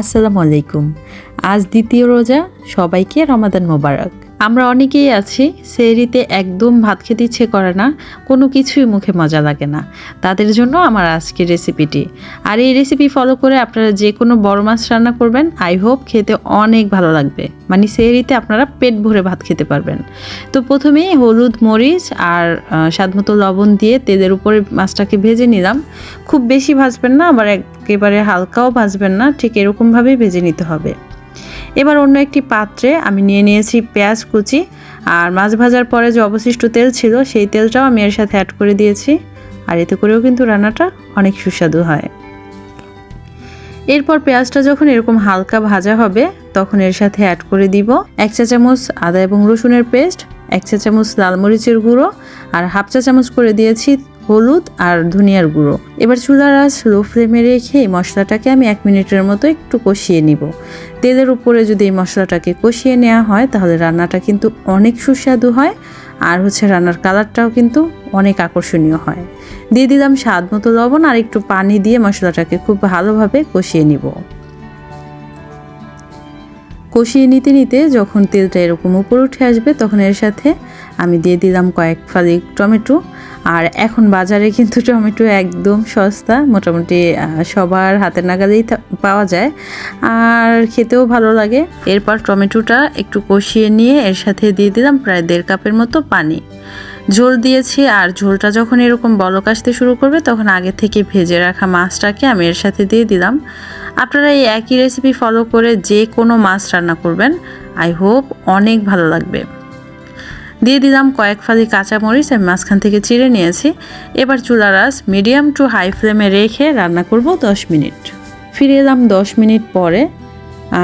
আসসালামু আলাইকুম। আজ দ্বিতীয় রোজা সবাইকে রমাদান মোবারক। আমরা অনেকেই আছি, সেহরিতে একদম ভাত খেতে ইচ্ছে করে না, কোনো কিছুই মুখে মজা লাগে না। তাদের জন্য আমার আজকের রেসিপিটি আর এই রেসিপি ফলো করে আপনারা যে কোনো বড় মাছ রান্না করবেন আই হোপ খেতে অনেক ভালো লাগবে। মানে সেহরিতে আপনারা পেট ভরে ভাত খেতে পারবেন। তো প্রথমেই হলুদ মরিচ আর স্বাদমতো লবণ দিয়ে তেলের উপরে মাছটাকে ভেজে নিলাম। খুব বেশি ভাজবেন না, আবার একেবারে হালকাও ভাজবেন না, ঠিক এরকমভাবেই ভেজে নিতে হবে। এবার অন্য একটি পাত্রে আমি নিয়ে নিয়েছি পেঁয়াজ কুচি, আর মাছ ভাজার পরে যে অবশিষ্ট তেল ছিল সেই তেলটাও আমি এর সাথে অ্যাড করে দিয়েছি, আর এতে করেও কিন্তু রান্নাটা অনেক সুস্বাদু হয়। এরপর পেঁয়াজটা যখন এরকম হালকা ভাজা হবে, তখন এর সাথে অ্যাড করে দিব এক চা চামচ আদা এবং রসুনের পেস্ট, এক চা চামচ লাল মরিচের গুঁড়ো, আর হাফ চা চামচ করে দিয়েছি হলুদ আর ধনিয়ার গুঁড়ো। এবার চুলার আঁচ লো ফ্লেমে রেখে এই মশলাটাকে আমি এক মিনিটের মতো একটু কষিয়ে নিব। তেলের উপরে যদি এই মশলাটাকে কষিয়ে নেওয়া হয়, তাহলে রান্নাটা কিন্তু অনেক সুস্বাদু হয় আর হচ্ছে রান্নার কালারটাও কিন্তু অনেক আকর্ষণীয় হয়। দিয়ে দিলাম স্বাদ মতো লবণ আর একটু পানি দিয়ে মশলাটাকে খুব ভালোভাবে কষিয়ে নিব। কষিয়ে নিতে নিতে যখন তেলটা এরকম উপরে উঠে আসবে, তখন এর সাথে আমি দিয়ে দিলাম কয়েক ফালি টমেটো আর এখন বাজারে কিন্তু টমেটো একদম সস্তা, মোটামুটি সবার হাতের নাগালেই থা- পাওয়া যায়। আর খেতেও ভালো লাগে। এরপর টমেটোটা একটু কষিয়ে নিয়ে এর সাথে দিয়ে দিলাম প্রায় দেড় কাপের মতো পানি। ঝোল দিয়েছি আর ঝোলটা যখন এরকম বলক আসতে শুরু করবে, তখন আগে থেকে ভেজে রাখা মাছটাকে আমি এর সাথে দিয়ে দিলাম। আপনারা এই একই রেসিপি ফলো করে যে কোনো মাছ রান্না করবেন। আই হোপ অনেক ভালো লাগবে। দিয়ে দিলাম কয়েক ফালি কাঁচামরিচ আমি মাঝখান থেকে চিড়ে নিয়েছি। এবার চুলার আঁচ মিডিয়াম টু হাই ফ্লেমে রেখে রান্না করব দশ মিনিট। ফিরে এলাম দশ মিনিট পরে।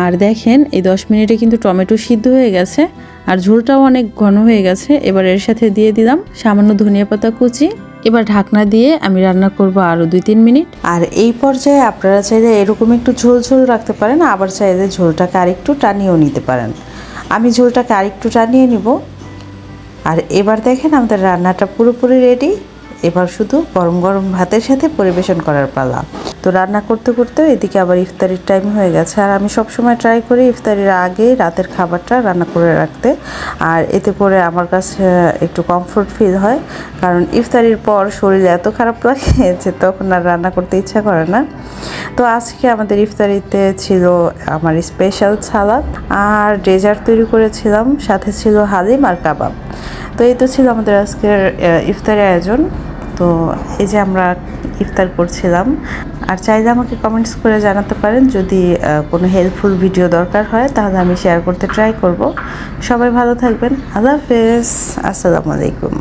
আর দেখেন, এই দশ মিনিটে কিন্তু টমেটো সিদ্ধ হয়ে গেছে আর ঝোলটাও অনেক ঘন হয়ে গেছে। এবার এর সাথে দিয়ে দিলাম সামান্য ধনিয়া পাতা কুচি। এবার ঢাকনা দিয়ে আমি রান্না করব আরও দুই তিন মিনিট। আর এই পর্যায়ে আপনারা চাইলে এরকম একটু ঝোল ঝোল রাখতে পারেন, আবার চাইলে ঝোলটাকে আরেকটু টানিয়েও নিতে পারেন। আমি ঝোলটাকে আরেকটু টানিয়ে নিব। আর এবার দেখেন আমাদের রান্নাটা পুরোপুরি রেডি এবার শুধু গরম গরম ভাতের সাথে পরিবেশন করার পালা। তো রান্না করতে করতে এদিকে আবার ইফতারির টাইম হয়ে গেছে। আর আমি সবসময় ট্রাই করি ইফতারির আগে রাতের খাবারটা রান্না করে রাখতে। আর এতে করে আমার কাছে একটু কমফোর্ট ফিল হয়। কারণ ইফতারির পর শরীর এত খারাপ লাগে যে তখন আর রান্না করতে ইচ্ছা করে না। তো আজকে আমাদের ইফতারিতে ছিল আমার স্পেশাল সালাদ আর ডেজার্ট তৈরি করেছিলাম। সাথে ছিল হালিম আর কাবাব। তো এই তো ছিল আমাদের আজকের ইফতারের আয়োজন। তো এই যে আমরা ইফতার করছিলাম, আর চাইলে আমাকে কমেন্টস করে জানাতে পারেন যদি কোনো হেল্পফুল ভিডিও দরকার হয়, তাহলে আমি শেয়ার করতে ট্রাই করব। সবাই ভালো থাকবেন। আল্লাহ হাফেজ। আসসালামু আলাইকুম।